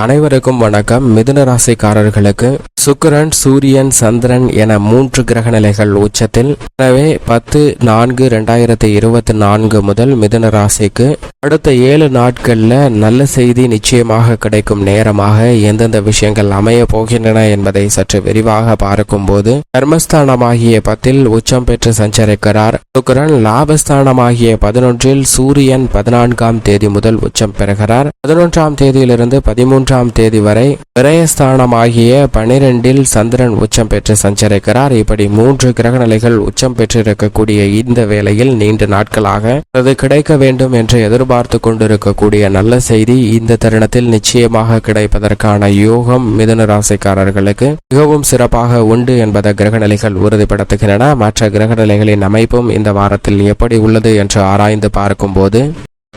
அனைவருக்கும் வணக்கம். மிதுன ராசிக்காரர்களுக்கு சுக்கிரன் சூரியன் சந்திரன் என மூன்று கிரக நிலைகள் உச்சத்தில். எனவே பத்து நான்கு ரெண்டாயிரத்தி இருபத்தி நான்கு முதல் மிதுன ராசிக்கு அடுத்த ஏழு நாட்கள்ல நல்ல செய்தி நிச்சயமாக கிடைக்கும் நேரமாக எந்தெந்த விஷயங்கள் அமைய போகின்றன என்பதை சற்று விரிவாக பார்க்கும்போது தர்மஸ்தானமாகிய பத்தில் உச்சம் பெற்று சஞ்சரிக்கிறார். சுக்கிரன் லாபஸ்தானமாகிய பதினொன்றில் சூரியன் பதினான்காம் தேதி முதல் உச்சம் பெறுகிறார். பதினொன்றாம் தேதியிலிருந்து பதிமூன்று பதிமூன்றாம் தேதி வரை விரயஸ்தானமாகிய பனிரெண்டில் சந்திரன் உச்சம் பெற்று சஞ்சரிக்கிறார். இப்படி மூன்று கிரக நிலைகள் உச்சம் பெற்றிருக்கக்கூடிய இந்த வேளையில் நீண்ட நாட்களாக அது கிடைக்க வேண்டும் என்று எதிர்பார்த்து கொண்டிருக்கக்கூடிய நல்ல செய்தி இந்த தருணத்தில் நிச்சயமாக கிடைப்பதற்கான யோகம் மிதுன ராசிக்காரர்களுக்கு மிகவும் சிறப்பாக உண்டு என்பதை கிரகநிலைகள் உறுதிப்படுத்துகின்றன. மற்ற கிரகநிலைகளின் அமைப்பும் இந்த வாரத்தில் எப்படி உள்ளது என்று ஆராய்ந்து பார்க்கும்போது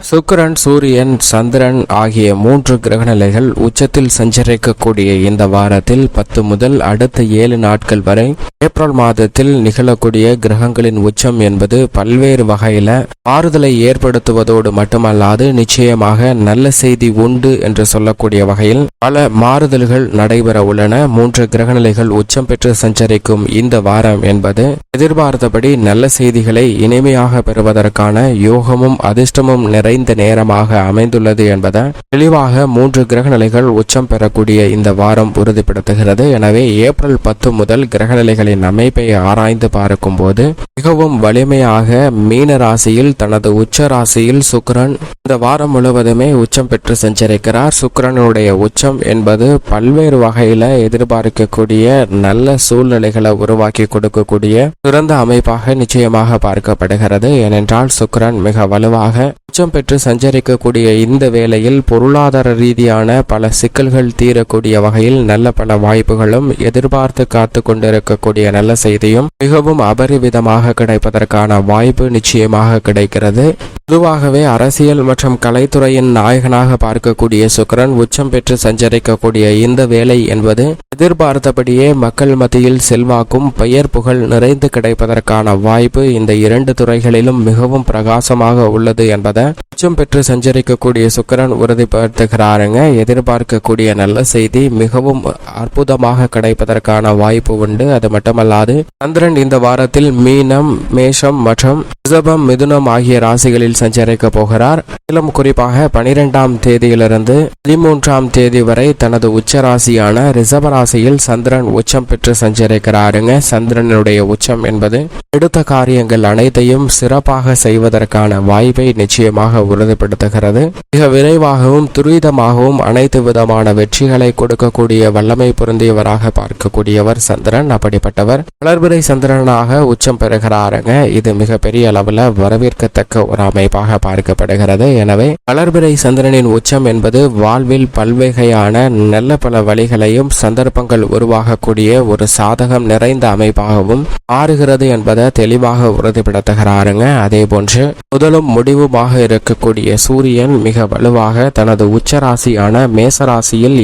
சுக்கரன் சூரியன் சந்திரன் ஆகிய மூன்று கிரகநிலைகள் உச்சத்தில் சஞ்சரிக்கக்கூடிய இந்த வாரத்தில் பத்து முதல் அடுத்த ஏழு நாட்கள் வரை ஏப்ரல் மாதத்தில் நிகழக்கூடிய கிரகங்களின் உச்சம் என்பது பல்வேறு வகையில மாறுதலை ஏற்படுத்துவதோடு மட்டுமல்லாது நிச்சயமாக நல்ல செய்தி உண்டு என்று சொல்லக்கூடிய வகையில் பல மாறுதல்கள் நடைபெற உள்ளன. மூன்று கிரகநிலைகள் உச்சம் பெற்று சஞ்சரிக்கும் இந்த வாரம் என்பது எதிர்பார்த்தபடி நல்ல செய்திகளை இனிமையாக பெறுவதற்கான யோகமும் அதிர்ஷ்டமும் நிறை மறைந்த நேரமாக அமைந்துள்ளது என்பதை தெளிவாக மூன்று கிரகநிலைகள் உச்சம் பெறக்கூடிய இந்த வாரம் உறுதிப்படுத்துகிறது. எனவே ஏப்ரல் பத்து முதல் கிரகநிலைகளின் அமைப்பை ஆராய்ந்து பார்க்கும்போது மிகவும் வலிமையாக மீன ராசியில் தனது உச்ச ராசியில் சுக்கிரன் இந்த வாரம் முழுவதுமே உச்சம் பெற்று சென்றிருக்கிறார் சுக்கிரனுடைய உச்சம் என்பது பல்வேறு வகையில எதிர்பார்க்கக்கூடிய நல்ல சூழ்நிலைகளை உருவாக்கி கொடுக்கக்கூடிய சிறந்த அமைப்பாக நிச்சயமாக பார்க்கப்படுகிறது. ஏனென்றால் சுக்கரன் மிக வலுவாக உச்சம் பெற்று சஞ்சரிக்கக்கூடிய இந்த வேளையில் பொருளாதார ரீதியான பல சிக்கல்கள் தீரக்கூடிய வகையில் நல்ல பல வாய்ப்புகளும் எதிர்பார்த்து காத்து கொண்டிருக்கக்கூடிய நல்ல செய்தியும் மிகவும் அபரிவிதமாக கிடைப்பதற்கான வாய்ப்பு நிச்சயமாக கிடைக்கிறது. பொதுவாகவே அரசியல் மற்றும் கலைத்துறையின் நாயகனாக பார்க்கக்கூடிய சுக்கிரன் உச்சம் பெற்று சஞ்சரிக்கக்கூடிய இந்த வேலை என்பது எதிர்பார்த்தபடியே மக்கள் மத்தியில் செல்வாக்கும் பெயர் புகழ் நிறைந்து கிடைப்பதற்கான வாய்ப்பு இந்த இரண்டு துறைகளிலும் மிகவும் பிரகாசமாக உள்ளது என்பதை உச்சம் பெற்று சஞ்சரிக்கக்கூடிய சுக்கிரன் உறுதிப்படுத்துகிறாருங்க. எதிர்பார்க்கக்கூடிய நல்ல செய்தி மிகவும் அற்புதமாக கிடைப்பதற்கான வாய்ப்பு உண்டு. அது மட்டுமல்லாது சந்திரன் இந்த வாரத்தில் மீனம் மேஷம் மற்றும் ரிஷபம் மிதுனம் ஆகிய ராசிகளில் சஞ்சரிக்க போகிறார் மேலும் குறிப்பாக பனிரெண்டாம் தேதியிலிருந்து பதிமூன்றாம் தேதி வரை தனது உச்சராசியான ரிசபராசியில் ராசியில் சந்திரன் உச்சம் பெற்று சஞ்சரிக்கிறாருங்க. சந்திரனுடைய உச்சம் என்பது எடுத்த காரியங்கள் அனைத்தையும் சிறப்பாக செய்வதற்கான வாய்ப்பை நிச்சயமாக உறுதிப்படுத்துகிறது. மிக விரைவாகவும் துரிதமாகவும் அனைத்து விதமான வெற்றிகளை கொடுக்கக்கூடிய வல்லமை பொருந்தியவராக பார்க்கக்கூடியவர் சந்திரன். அப்படிப்பட்டவர் வளர்பிறை சந்திரனாக உச்சம் பெறுகிறாருங்க. இது மிக பெரிய அளவில் வரவேற்கத்தக்க ஒரு அமைப்பாக பார்க்கப்படுகிறது. எனவே வளர்பிறை சந்திரனின் உச்சம் என்பது வாழ்வில் பல்வகையான நல்ல பல வழிகளையும் சந்தர்ப்பங்கள் உருவாகக்கூடிய ஒரு சாதகம் நிறைந்த அமைப்பாகவும் மாறுகிறது என்பதை தெளிவாக உறுதிப்படுத்துகிறாருங்க. அதே போன்று முதலும் முடிவுமாக இருக்கக்கூடிய சூரியன் மிக வலுவாக தனது உச்ச ராசியான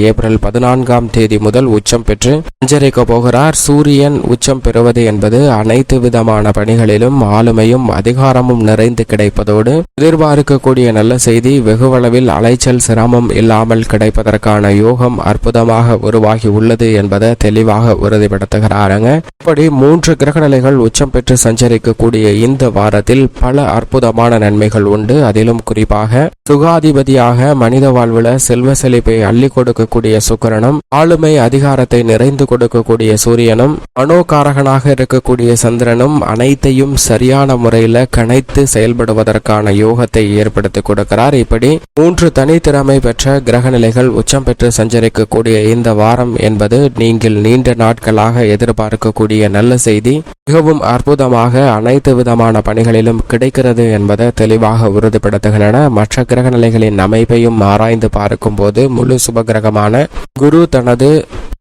ஏப்ரல் பதினான்காம் தேதி முதல் உச்சம் பெற்று சஞ்சரிக்க போகிறார். சூரியன் உச்சம் பெறுவது என்பது அனைத்து விதமான பணிகளிலும் ஆளுமையும் அதிகாரமும் நிறைந்து கிடைப்பதோடு எதிர்பார்க்கக்கூடிய நல்ல செய்தி வெகுவளவில் அலைச்சல் சிரமம் இல்லாமல் கிடைப்பதற்கான யோகம் அற்புதமாக உருவாகி உள்ளது என்பதை தெளிவாக உறுதிப்படுத்துகிறாருங்க இப்படி மூன்று கிரகநிலைகள் உச்சம் பெற்று சஞ்சரிக்கக்கூடிய இந்த வாரத்தில் பல அற்புதமான நன்மைகள் உண்டு. அதிலும் குறிப்பாக சுகாதிபதியாக மனித வாழ்வுல செல்வ செழிப்பை அள்ளி கொடுக்கக்கூடிய சுக்கரனும் ஆளுமை அதிகாரத்தை நிறைந்து கொடுக்கக்கூடிய சூரியனும் மனோகாரகனாக இருக்கக்கூடிய சந்திரனும் அனைத்தையும் சரியான முறையில கணைத்து செயல்படுவதற்கான யோகத்தை ஏற்படுத்தி கொடுக்கிறார். இப்படி மூன்று தனித்திறமை பெற்ற கிரகநிலைகள் உச்சம் பெற்று சஞ்சரிக்கக்கூடிய இந்த வாரம் என்பது நீங்கள் நீண்ட நாட்களாக எதிர்பார்க்கக்கூடிய நல்ல செய்தி. மிகவும் அற்புதமாக அனைத்து விதமான பணிகளிலும் கிடைக்கிறது என்பதை தெளிவாக உறுதிப்படுத்துகின்றன. மற்ற கிரகநிலைகளின் அமைப்பையும் ஆராய்ந்து பார்க்கும்போது முழு சுபகிரகமான குரு தனது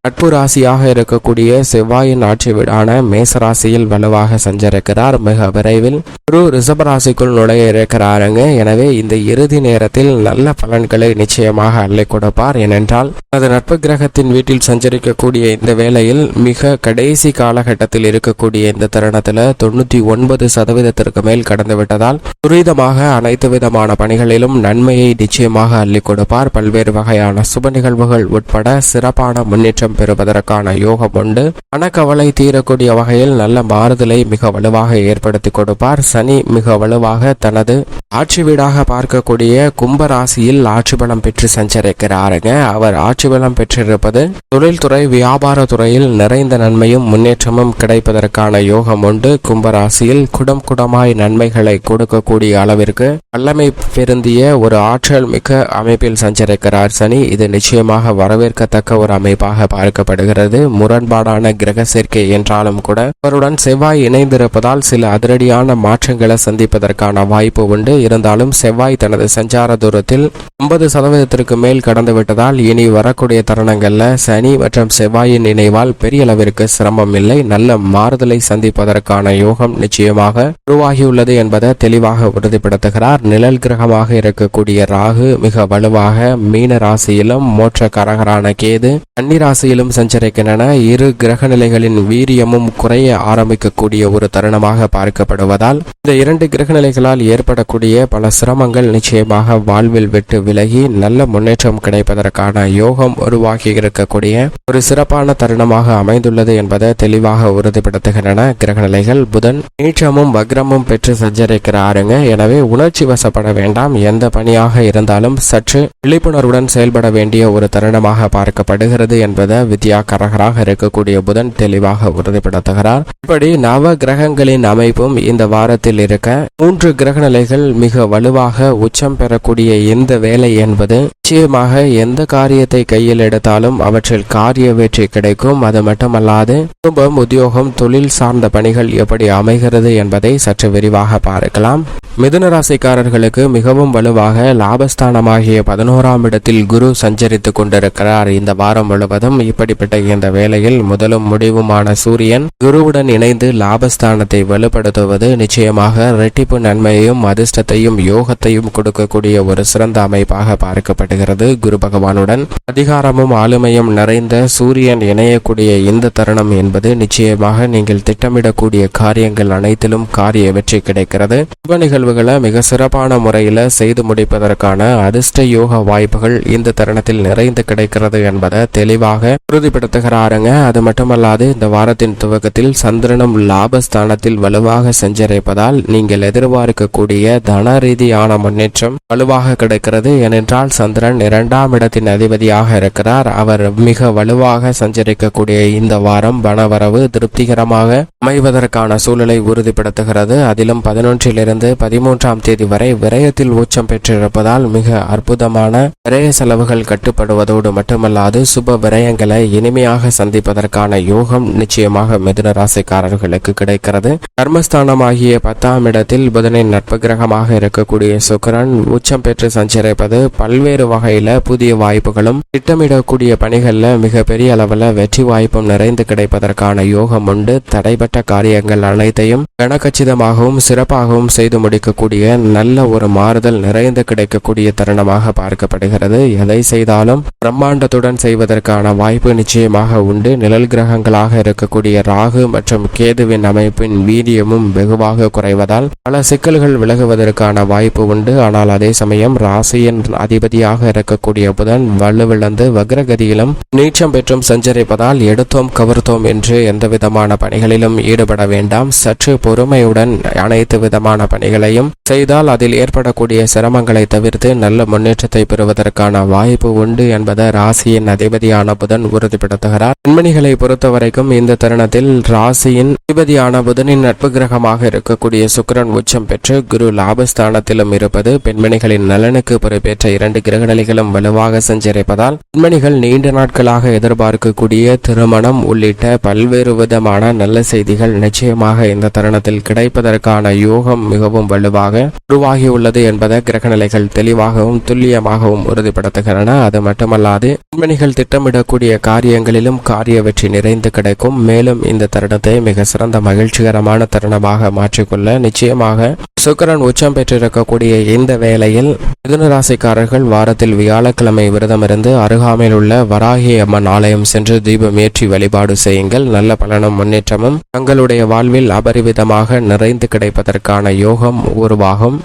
நட்பு ராசியாக இருக்கக்கூடிய செவ்வாயின் ஆட்சி வீடான மேசராசியில் வலுவாக சஞ்சரிக்கிறார். மிக விரைவில் குரு ரிஷபராசிக்குள் நுழைய இருக்கிறாருங்க எனவே இந்த இறுதி நேரத்தில் நல்ல பலன்களை நிச்சயமாக அள்ளி கொடுப்பார். ஏனென்றால் தனது நட்பு கிரகத்தின் வீட்டில் சஞ்சரிக்கக்கூடிய இந்த வேளையில் மிக கடைசி காலகட்டத்தில் இருக்கக்கூடிய இந்த தருணத்தில் தொண்ணூத்தி ஒன்பது சதவீதத்திற்கு மேல் கடந்து விட்டதால் துரிதமாக அனைத்து விதமான பணிகளிலும் நன்மையை நிச்சயமாக அள்ளி கொடுப்பார். பல்வேறு வகையான சுப நிகழ்வுகள் உட்பட சிறப்பான முன்னேற்றம் பெறுவதற்கான யோகம் உண்டு. பணக்கவலை தீரக்கூடிய வகையில் நல்ல மாறுதலை மிக வலுவாக ஏற்படுத்தி கொடுப்பார். சனி மிக வலுவாக தனது ஆட்சி வீடாக பார்க்கக்கூடிய கும்பராசியில் ஆட்சி பலம் பெற்று சஞ்சரிக்கிறாருங்க. அவர் ஆட்சி பலம் பெற்றிருப்பது தொழில்துறை வியாபார துறையில் நிறைந்த நன்மையும் முன்னேற்றமும் கிடைப்பதற்கான யோகம் உண்டு. கும்பராசியில் குடம் குடமாய் நன்மைகளை கொடுக்கக்கூடிய அளவிற்கு வல்லமை பெருந்திய ஒரு ஆற்றல் மிக்க அமைப்பில் சஞ்சரிக்கிறார் சனி. இது நிச்சயமாக வரவேற்கத்தக்க ஒரு அமைப்பாக பார்க்கப்படுகிறது முரண்பாடான கிரக சேர்க்கை என்றாலும் கூட அவருடன் செவ்வாய் இணைந்திருப்பதால் சில அதிரடியான மாற்றங்களை சந்திப்பதற்கான வாய்ப்பு உண்டு. இருந்தாலும் செவ்வாய் தனது சஞ்சார தூரத்தில் ஐம்பது சதவீதத்திற்கு மேல் கடந்துவிட்டதால் இனி வரக்கூடிய தருணங்களில் சனி மற்றும் செவ்வாயின் நினைவால் பெரிய அளவிற்கு சிரமம் இல்லை. நல்ல மாறுதலை சந்திப்பதற்கான யோகம் நிச்சயமாக உருவாகியுள்ளது என்பதை தெளிவாக உறுதிப்படுத்துகிறார். நிழல் கிரகமாக இருக்கக்கூடிய ராகு மிக வலுவாக மீன ராசியிலும் மோட்ச கரகரான கேது கன்னி ராசியிலும் சஞ்சரிக்கின்றன. இரு கிரக நிலைகளின் வீரியமும் குறைய ஆரம்பிக்கக்கூடிய ஒரு தருணமாக பார்க்கப்படுவதால் இந்த இரண்டு கிரக நிலைகளால் ஏற்படக்கூடிய பல சிரமங்கள் நிச்சயமாக வாழ்வில் விட்டு விலகி நல்ல முன்னேற்றம் கிடைப்பதற்கான யோகம் உருவாகி இருக்கக்கூடிய ஒரு சிறப்பான தருணமாக அமைந்துள்ளது என்பதை தெளிவாக உறுதிப்படுத்துகின்றன கிரக நிலைகள் புதன் நீச்சமும் வக்ரமும் பெற்று சஞ்சரிக்கிறாருங்க. எனவே உணர்ச்சி வசப்பட வேண்டாம். எந்த பணியாக இருந்தாலும் சற்று விழிப்புணர்வுடன் செயல்பட வேண்டிய ஒரு தருணமாக பார்க்கப்படுகிறது என்பதை வித்யா கரகராக இருக்கக்கூடிய புதன் தெளிவாக உறுதிப்படுத்துகிறார். இப்படி நவ கிரகங்களின் அமைப்பும் இந்த வாரத்தில் இருக்க மூன்று கிரக நிலைகள் மிக வலுவாக உச்சம் பெறக்கூடிய இந்த வேலை என்பது நிச்சயமாக எந்த காரியத்தை கையில் எடுத்தாலும் அவற்றில் காரிய வெற்றி கிடைக்கும். அது மட்டுமல்லாது குடும்பம் உத்தியோகம் தொழில் சார்ந்த பணிகள் எப்படி அமைகிறது என்பதை சற்று விரிவாக பார்க்கலாம். மிதுன ராசிக்காரர்களுக்கு மிகவும் வலுவாக லாபஸ்தானமாகிய பதினோராம் இடத்தில் குரு சஞ்சரித்துக் கொண்டிருக்கிறார். இந்த வாரம் முழுவதும் இப்படிப்பட்ட இந்த வேளையில் முதலும் முடிவுமான சூரியன் குருவுடன் இணைந்து லாபஸ்தானத்தை வலுப்படுத்துவது நிச்சயமாக இரட்டிப்பு நன்மையையும் அதிர்ஷ்டத்தையும் யோகத்தையும் கொடுக்கக்கூடிய ஒரு சிறந்த அமைப்பாக பார்க்கப்படுகிறது. குரு பகவானுடன் அதிகாரமும் ஆளுமையும் நிறைந்த சூரியன் இணையக்கூடிய இந்த தருணம் என்பது நிச்சயமாக நீங்கள் திட்டமிடக்கூடிய காரியங்கள் அனைத்திலும் காரிய வெற்றி கிடைக்கிறது. சுப நிகழ்வுகளை மிக சிறப்பான முறையில் செய்து முடிப்பதற்கான அதிர்ஷ்ட யோக வாய்ப்புகள் இந்த தருணத்தில் நிறைந்து கிடைக்கிறது என்பதை தெளிவாக உறுதிப்படுத்துகிறாருங்க. அது மட்டுமல்லாது இந்த வாரத்தின் துவக்கத்தில் சந்திரனும் லாபஸ்தானத்தில் வலுவாக சஞ்சரிப்பதால் நீங்கள் எதிர்பார்க்கக்கூடிய தன ரீதியான முன்னேற்றம் வலுவாக கிடைக்கிறது. ஏனென்றால் சந்திரன் இரண்டாம் இடத்தின் அதிபதியாக இருக்கிறார். அவர் மிக வலுவாக சஞ்சரிக்கக்கூடிய இந்த வாரம் பணவரவு திருப்திகரமாக அமைவதற்கான சூழலை உறுதிப்படுத்துகிறது. அதிலும் பதினொன்றிலிருந்து பதிமூன்றாம் தேதி வரை விரயத்தில் உச்சம் பெற்றிருப்பதால் மிக அற்புதமான விரய செலவுகள் கட்டுப்படுவதோடு மட்டுமல்லாது சுப விரயங்கள் இனிமையாக சந்திப்பதற்கான யோகம் நிச்சயமாக மிதுன ராசிக்காரர்களுக்கு கிடைக்கிறது. கர்மஸ்தானமாகிய பத்தாம் இடத்தில் புதனின் நட்பு கிரகமாக இருக்கக்கூடிய சுக்கரன் உச்சம் பெற்று சஞ்சரிப்பது பல்வேறு வகையில புதிய வாய்ப்புகளும் திட்டமிடக்கூடிய பணிகள்ல மிக பெரிய அளவுல வெற்றி வாய்ப்பும் நிறைந்து கிடைப்பதற்கான யோகம் உண்டு. தடைபட்ட காரியங்கள் அனைத்தையும் கனகச்சிதமாகவும் சிறப்பாகவும் செய்து முடிக்கக்கூடிய நல்ல ஒரு மாறுதல் நிறைந்து கிடைக்கக்கூடிய தருணமாக பார்க்கப்படுகிறது. எதை செய்தாலும் பிரம்மாண்டத்துடன் செய்வதற்கான வாய்ப்பு நிச்சயமாக உண்டு. நிழல் கிரகங்களாக இருக்கக்கூடிய ராகு மற்றும் கேதுவின் அமைப்பின் வீரியமும் வெகுவாக குறைவதால் பல சிக்கல்கள் விலகுவதற்கான வாய்ப்பு உண்டு. ஆனால் அதே சமயம் ராசியின் அதிபதியாக இருக்கக்கூடிய புதன் வலுவிழந்து வக்ரகதியிலும் நீச்சம் பெற்றும் சஞ்சரிப்பதால் எடுத்தோம் கவர்த்தோம் என்று எந்த விதமான பணிகளிலும் ஈடுபட வேண்டாம். சற்று பொறுமையுடன் அனைத்து விதமான பணிகளையும் செய்தால் அதில் ஏற்படக்கூடிய சிரமங்களை தவிர்த்து நல்ல முன்னேற்றத்தை பெறுவதற்கான வாய்ப்பு உண்டு என்பதை ராசியின் அதிபதியான புதன் புதன் உறுதிப்படுத்துகிறார். பெண்மணிகளை பொறுத்த வரைக்கும் இந்த தருணத்தில் ராசியின் அதிபதியான புதனின் நட்பு கிரகமாக இருக்கக்கூடிய சுக்கரன் உச்சம் பெற்று குரு லாபஸ்தானத்திலும் இருப்பது பெண்மணிகளின் நலனுக்கு பொறுப்பேற்ற இரண்டு கிரக நிலைகளும் வலுவாக சஞ்சரிப்பதால் பெண்மணிகள் நீண்ட நாட்களாக எதிர்பார்க்கக்கூடிய திருமணம் உள்ளிட்ட பல்வேறு விதமான நல்ல செய்திகள் நிச்சயமாக இந்த தருணத்தில் கிடைப்பதற்கான யோகம் மிகவும் வலுவாக உருவாகியுள்ளது என்பதை கிரக நிலைகள் தெளிவாகவும் துல்லியமாகவும் உறுதிப்படுத்துகின்றன. அது மட்டுமல்லாது பெண்மணிகள் திட்டமிடக்கூடிய செய்யக்கூடிய காரியங்களிலும் காரிய வெற்றி நிறைந்து கிடைக்கும். மேலும் இந்த தருணத்தை மிக சிறந்த மகிழ்ச்சிகரமான தருணமாக மாற்றிக்கொள்ள நிச்சயமாக சுக்கரன் உச்சம் பெற்றிருக்கக்கூடிய இந்த வேளையில் மிதுன ராசிக்காரர்கள் வாரத்தில் வியாழக்கிழமை விரதமிருந்து அருகாமையில் உள்ள வராகி அம்மன் ஆலயம் சென்று தீபம் ஏற்றி வழிபாடு செய்யுங்கள். நல்ல பலனும் முன்னேற்றமும் தங்களுடைய வாழ்வில் அபரிவிதமாக நிறைந்து கிடைப்பதற்கான யோகம் உருவாகும்.